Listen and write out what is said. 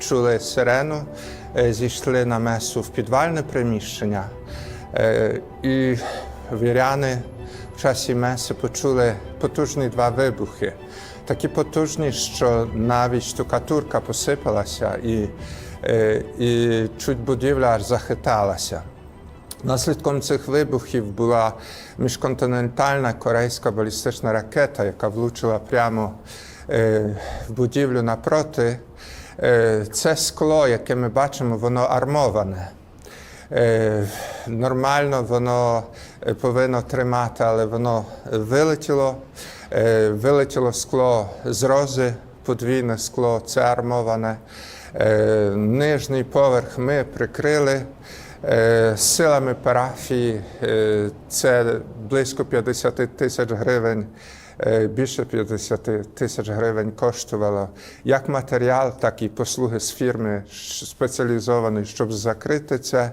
почули сирену, е, зійшли на месу в підвальне приміщення, Е, і віряни в часі меси почули потужні два вибухи. Такі потужні, що навіть штукатурка посипалася і, е, і чуть будівля аж захиталася. Наслідком цих вибухів була міжконтинентальна корейська балістична ракета, яка влучила прямо в будівлю напроти. Е, це скло, яке ми бачимо, воно армоване. Е, нормально воно е, повинно тримати, але воно вилетіло. Вилетіло скло з рози, подвійне скло, це армоване. Нижній поверх ми прикрили. Е, Силами парафії е, це близько 50 тисяч гривень, е, більше 50 тисяч гривень коштувало як матеріал, так і послуги з фірми спеціалізованої, щоб закрити це.